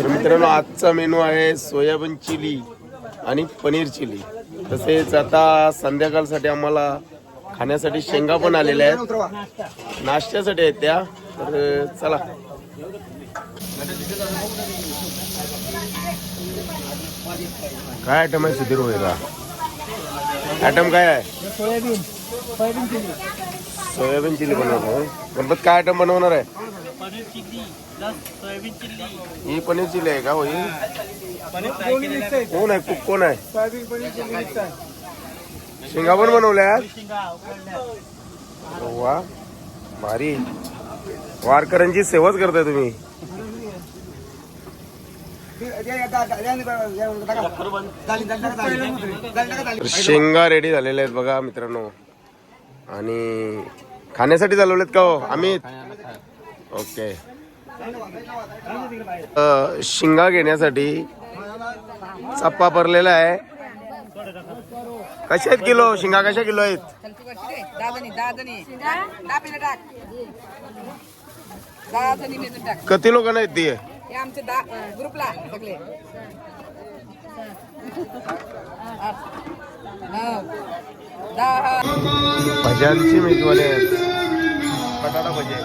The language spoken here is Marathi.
तर मित्रांनो आजचा मेनू आहे सोयाबीन चिली आणि पनीर चिली. तसेच आता संध्याकाळसाठी आम्हाला खाण्यासाठी शेंगा पण आलेल्या आहेत. नाश्त्यासाठी आहेत त्या. तर चला. काय आयटम आहे सुधीर वगैरे आयटम काय आहे? Soybean. Soybean chilli. Soybean chilli बनवणार आहे गणपत काय आयटम बनवणार आहे? Paneer chilli plus soybean chilli. ही पनीर चिली आहे का हो ही? पनीर फ्राय केलेलं आहे कोण आहे? कुक कोण आहे? सोयाबीन पनीर चिल्ली मिक्स आहे शेंगा पण बनवल्या शेंगा उकडल्या. वा भारी. वारकऱ्यांची सेवाच करताय तुम्ही. तर शेंगा रेडी झालेल्या आहेत बघा मित्रांनो. आणि खाण्यासाठी चालवलेत का हो? अमित ओके. अ, शिंगा घेण्यासाठी चप्पा भरलेला आहे. कशा आहेत किलो? शिंगा कशा किलो आहेत? किती लोकांना आहेत ती? ग्रुपला सगळे भज्यांची मेजवानी आहेत. बटाटा भजे